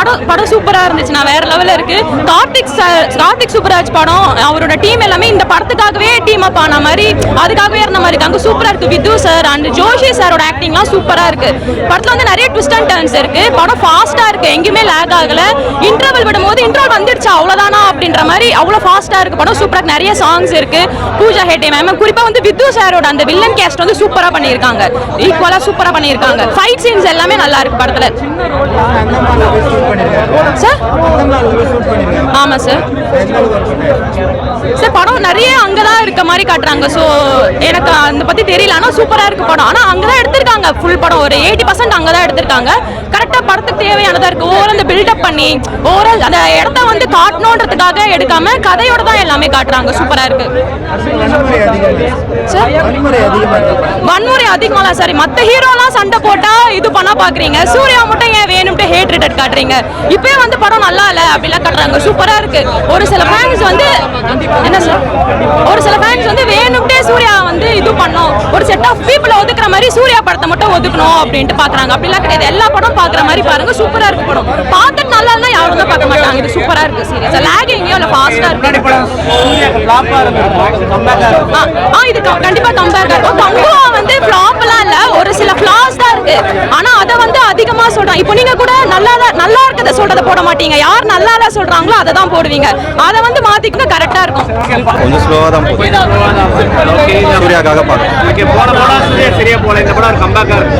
படம் படம் சூப்பராக இருந்துச்சு. நான் வேற லெவலில் இருக்கு. கார்த்திக் சார் கார்த்திக் சூப்பராஜ் படம் அவரோட டீம் எல்லாமே இந்த படத்துக்காகவே டீம் அப் ஆன மாதிரி அதுக்காகவே இருந்த மாதிரி இருக்கு. அங்க சூப்பரா இருக்கு. விது சார் அண்ட் ஜோஷி சாரோட ஆக்டிங்லாம் சூப்பராக இருக்கு. படத்தில் வந்து நிறைய ட்விஸ்ட் அண்ட் டர்ன்ஸ் இருக்கு. படம் ஃபாஸ்டா இருக்கு. எங்கேயுமே லேக் ஆகல. இன்டர்வல் விடும்போது இன்டர்வல் வந்துடுச்சு? அவ்வளோதானா அப்படின்ற மாதிரி அவ்வளோ ஃபாஸ்டா இருக்கு. படம் சூப்பராக நிறைய சாங்ஸ் இருக்கு. பூஜா ஹேட்டே மேம் குறிப்பா வந்து வித்து சாரோட அந்த வில்லன் கேஸ்ட் வந்து சூப்பரா பண்ணியிருக்காங்க. ஈக்குவலா சூப்பரா பண்ணியிருக்காங்க. ஃபைட் சீன்ஸ் எல்லாமே நல்லா இருக்கு படத்துல. சார்? ஆமாம் சார். சார் படம் நிறைய அங்கே தான் இருக்க மாதிரி காட்டுறாங்க. ஸோ எனக்கு அந்த பற்றி தெரியல. ஆனால் சூப்பராக இருக்கு படம். அங்கே தான் எடுத்திருக்காங்க. ஃபுல் படம். ஒரு எயிட்டி பர்சன்ட் அங்கதான் எடுத்திருக்காங்க. கரெக்டாக படத்துக்கு தேவையானதாக இருக்குது ஓவரால் அந்த பில்டப் பண்ணி ஓவரால் அந்த இடத்த வந்து காட்டணுன்றதுக்காக எடுக்காம கதையோட தான் எல்லாமே காட்டுறாங்க. சூப்பராக இருக்கு. சார்? வன்முறை அதிகமாலாம் சார். மற்ற ஹீரோலாம் சண்டை போட்டால் இது பண்ணால் பார்க்குறீங்க சூர்யா மட்டும் ஏன் வேணும்ட்டு ஹேட் ரிட்டட் காட்டுறீங்க? இப்பயே வந்து படம் நல்லா இல்ல அப்படிலாம் கட்டுறாங்க. சூப்பரா இருக்கு. ஒரு சில ஃபேன்ஸ் வந்து என்ன சார் ஒரு சில ஃபேன்ஸ் வந்து வேணும்ட்டே சூர்யா வந்து இது பண்ணோம். செட் ஆஃப் பீப்புளை ஒதுக்குற மாதிரி சூர்யா படத்தை மட்டும் ஒதுக்கணும் அப்படின்ட்டு பாக்குறாங்க. அப்படிலாம் கிடையாது. எல்லா படம் பாக்குற மாதிரி பாருங்க. சூப்பரா இருக்கு படம். பார்த்துட்டு நல்லா இருந்தா யாரும் தான் பார்க்க மாட்டாங்க. இது சூப்பரா இருக்கு சீரியஸா லேகிங்கோ இல்ல ஃபாஸ்டா இருக்கு. ஆ, ஆ இது கண்டிப்பா கம்பேர் இருக்கும். கங்குவா வந்து ஃபிளாப்லாம் இல்ல. ஒரு சில ஃபிளாஸ் தான் இருக்கு. ஆனா அத வந்து அதிகமா சொல்றாங்க. இப்போ நீங்க கூட நல்லா தான் நல்லா இருக்கத சொல்றத போட மாட்டீங்க. யார் நல்லா இல்ல சொல்றாங்களோ அதை தான் போடுவீங்க. அத வந்து மாத்திக்கிங்க. கரெக்டா இருக்கும். கொஞ்சம் ஸ்லோவாக தான் போகுது. சூர்யாக்காக பார்க்கலாம் சூர்யா சரியா போல இந்த படம் ஒரு கம்பேக்கா இருக்கு.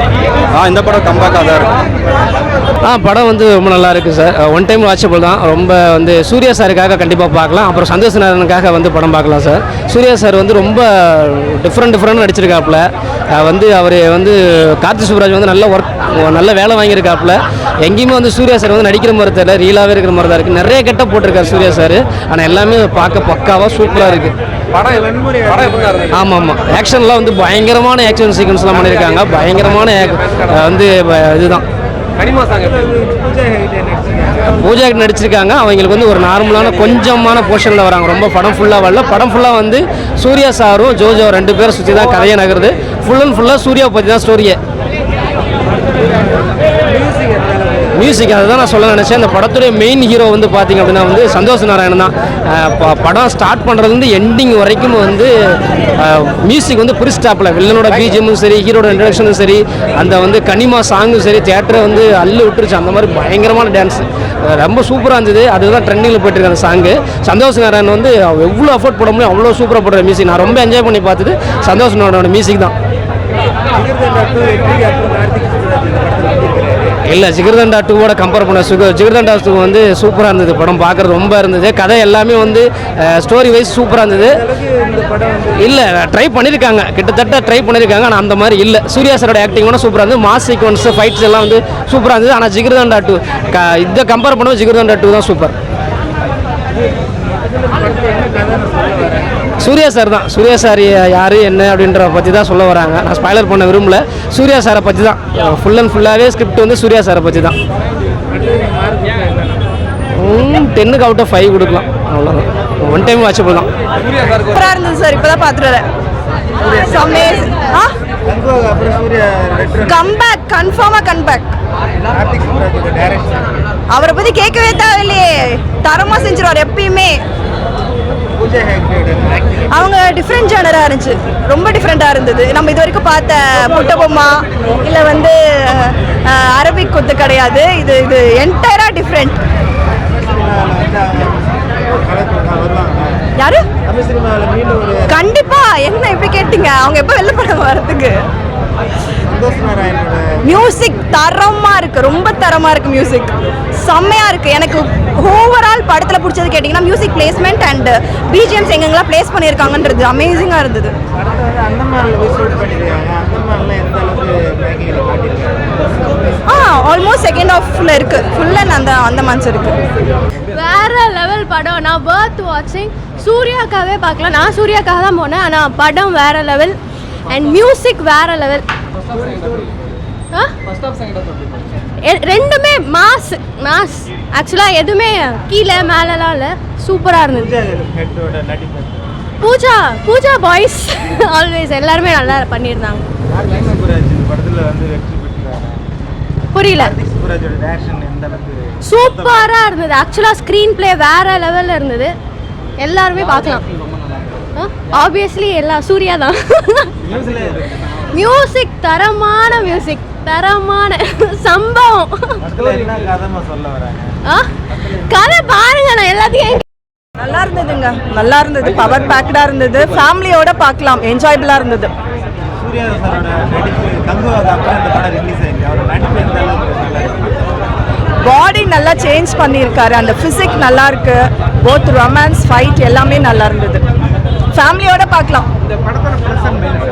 ஆ இந்த படம் கம்பேக்காக தான் இருக்கும் ஆ படம் வந்து ரொம்ப நல்லா இருக்குது சார் ஒன் டைம் வாட்சபிள் தான். ரொம்ப வந்து சூர்யா சாருக்காக கண்டிப்பாக பார்க்கலாம். அப்புறம் சந்தோஷ் நாராயணனுக்காக வந்து படம் பார்க்கலாம் சார் சூர்யா சார் வந்து ரொம்ப டிஃப்ரெண்ட் டிஃப்ரெண்ட் நடிச்சிருக்காப்புல. வந்து அவர் வந்து கார்த்தி சுப்ராஜ் வந்து நல்ல ஒர்க் நல்ல வேலை வாங்கியிருக்காப்புல. எங்கேயுமே வந்து சூர்யா சார் வந்து நடிக்கிற மாதிரி தெரியல ரீலாகவே இருக்கிற மாதிரி தான் இருக்குது நிறைய கெட்ட போட்டிருக்காரு சூர்யா சார். ஆனால் எல்லாமே பார்க்க பக்காவாக சூப்பராக இருக்குது ஆமாம். ஆமாம் ஆக்ஷன்லாம் வந்து பயங்கரமான ஆக்ஷன் சீக்வன்ஸ்லாம் பண்ணியிருக்காங்க. பயங்கரமான வந்து ப- இதுதான். பூஜா நடிச்சிருக்காங்க. அவங்களுக்கு வந்து ஒரு நார்மலான கொஞ்சமான போர்ஷனில் வராங்க. ரொம்ப படம் ஃபுல்லாக வரல. படம் ஃபுல்லாக வந்து சூர்யா சாரும் ஜோஜோ ரெண்டு பேரும் சுற்றி தான் கதையை நகருது. ஃபுல் அண்ட் ஃபுல்லாக சூர்யாவை பற்றி தான் ஸ்டோரியே மியூசிக் அதை தான் நான் சொல்ல நினச்சேன். இந்த படத்துடைய மெயின் ஹீரோ வந்து பார்த்தீங்க அப்படின்னா வந்து சந்தோஷ் நாராயணன் தான். படம் ஸ்டார்ட் பண்ணுறதுலேருந்து எண்டிங் வரைக்கும் வந்து மியூசிக் வந்து புரிஸ்டாப்பில் வில்லனோட பிஜிஎம்மும் சரி ஹீரோட இன்ட்ரடக்ஷனும் சரி அந்த வந்து கனிமா சாங்கும் சரி தேட்டரை வந்து அள்ளு விட்டுருச்சு. அந்த மாதிரி பயங்கரமான டான்ஸ் ரொம்ப சூப்பராக இருந்தது. அதுதான் ட்ரெண்டிங்கில் போயிட்டு இருக்கு அந்த சாங்கு சந்தோஷ் நாராயணன் வந்து எவ்வளோ அஃபோர்ட் போட முடியும் அவ்வளோ சூப்பராக போடுற மியூசிக் நான் ரொம்ப என்ஜாய் பண்ணி பார்த்துட்டு சந்தோஷ் நாராயணோட மியூசிக் தான். இல்லை ஜிகர்தண்டா டூவோட கம்பேர் பண்ண சுக ஜிகர்தண்டா டூ வந்து சூப்பராக இருந்தது. படம் பார்க்குறது ரொம்ப இருந்தது. கதை எல்லாமே வந்து ஸ்டோரி வைஸ் சூப்பராக இருந்தது. இல்லை ட்ரை பண்ணியிருக்காங்க கிட்டத்தட்ட ட்ரை பண்ணியிருக்காங்க ஆனால் அந்த மாதிரி இல்லை. சூர்யா சரோட ஆக்டிங் கூட சூப்பராக இருந்தது. மாஸ் சீக்வன்ஸ் ஃபைட்ஸ் எல்லாம் வந்து சூப்பராக இருந்தது. ஆனால் ஜிகர்தண்டா டூ க இதை கம்பேர் பண்ணும்போது ஜிகர்தண்டா டூ தான் சூப்பர் சூர்யா சார் தான். சூர்யா சார் யார் என்ன அப்படின்ற பற்றி தான் சொல்ல வராங்க. நான் ஸ்பாய்லர் பண்ண விரும்பல. சூர்யா சாரை பற்றி தான். ஃபுல் அண்ட் ஃபுல்லாகவே ஸ்கிரிப்ட் வந்து சூர்யா சாரை பற்றி தான். டென்னுக்கு அவுட் ஆஃப் ஃபைவ் கொடுக்கலாம். அவ்வளோதான் ஒன் டைம் வாட்சபிள் தான். சூப்பரா இருந்தது சார் அப்புறம் சூர்யா ரெட்ரோ கம்பேக் கன்ஃபார்மா கம்பேக் அவரை பத்தி கேட்கவே தேவையில்லையே. தரமா செஞ்சிருவார் எப்பயுமே. அவங்க டிஃப்ரெண்ட் ஜேனராக இருந்துச்சு. ரொம்ப டிஃப்ரெண்ட்டாக இருந்தது. நம்ம இது வரைக்கும் பார்த்த முட்டை பொம்மா இல்லை வந்து அரபிக் குத்து கிடையாது. இது இது என்டையராக டிஃப்ரெண்ட் யாரு? கண்டிப்பா. என்ன இப்படி கேட்டீங்க? அவங்க எப்போ வெளில படம் வரதுக்கு? மியூசிக் தரமா இருக்கு ரொம்ப தரமா இருக்கு மியூசிக் செம்மையா இருக்கு. எனக்கு ஓவரால் படத்துல பிடிச்சது கேட்டிங்கன்னா மியூசிக் பிளேஸ்மெண்ட் அண்ட் பிஜிஎம்ஸ் எங்கெங்கெல்லாம் ப்ளேஸ் பண்ணியிருக்காங்கன்றது அமேசிங்கா இருந்தது. ஆ ஆல்மோஸ்ட் செகண்ட் ஆஃப்ல இருக்கு. ஃபுல் அண்ட் அந்த அந்த மந்த்ஸ் இருக்கு. வேற லெவல் படம். நான் பர்த் வாட்சிங் சூர்யாக்காகவே பார்க்கல நான் சூர்யாக்காக தான் போனேன். ஆனால் படம் வேற லெவல் அண்ட் மியூசிக் வேற லெவல் ரெண்டுமே மாஸ் மாஸ் ஆக்சுவலாக எதுவுமே கீழே மேலெலாம் இல்லை. சூப்பராக இருந்தது. பூஜா பூஜா பூஜா பாய்ஸ் ஆல்வேஸ் எல்லாருமே நல்லா பண்ணியிருந்தாங்க. புரியல. சூப்பராக இருந்தது. ஆக்சுவலாக ஸ்க்ரீன் ப்ளே வேற லெவலில் இருந்தது. எல்லாருமே பார்க்கலாம். ஆப்வியஸ்லி எல்லா சூர்யா தான். மியூசிக் தரமான மியூசிக் தரமான சம்பவம்? கதை பாருங்க நான் எல்லாத்தையும் நல்லா இருந்ததுங்க. நல்லா இருந்தது. பவர் பேக்டா இருந்தது. ஃபேமிலியோட பார்க்கலாம். என்ஜாயபிளா இருந்தது. பாடி நல்லா சேஞ்ச் பண்ணியிருக்காரு. அந்த ஃபிசிக் நல்லா இருக்கு. போத் ரொமான்ஸ் ஃபைட் எல்லாமே நல்லா இருந்தது. ஃபேமிலியோட பார்க்கலாம் இந்த படத்தோட ப்ளஸ் அண்ட் மைனஸ்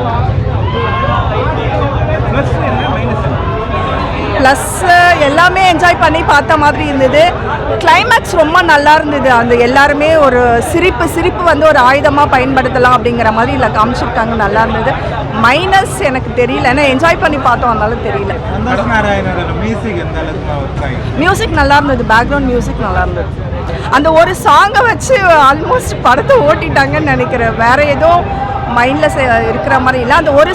ப்ளஸ் என்ன மைனஸ் ப்ளஸ் எல்லாமே என்ஜாய் பண்ணி பார்த்த மாதிரி இருந்தது. கிளைமேக்ஸ் ரொம்ப நல்லா இருந்தது. அந்த எல்லாருமே ஒரு சிரிப்பு சிரிப்பு வந்து ஒரு ஆயுதமாக பயன்படுத்தலாம் அப்படிங்கிற மாதிரி இல்லை காமிச்சிருக்காங்க. நல்லா இருந்தது. மைனஸ் எனக்கு தெரியல. ஏன்னா என்ஜாய் பண்ணி பார்த்தோம். அதனால தெரியல. மியூசிக் நல்லா இருந்தது. பேக்ரவுண்ட் மியூசிக் நல்லா இருந்தது. அந்த ஒரு சாங்கை வச்சு ஆல்மோஸ்ட் படத்தை ஓட்டிட்டாங்கன்னு நினைக்கிறேன். வேற ஏதோ மைண்டில் இருக்கிற மாதிரி இல்லை. அந்த ஒரு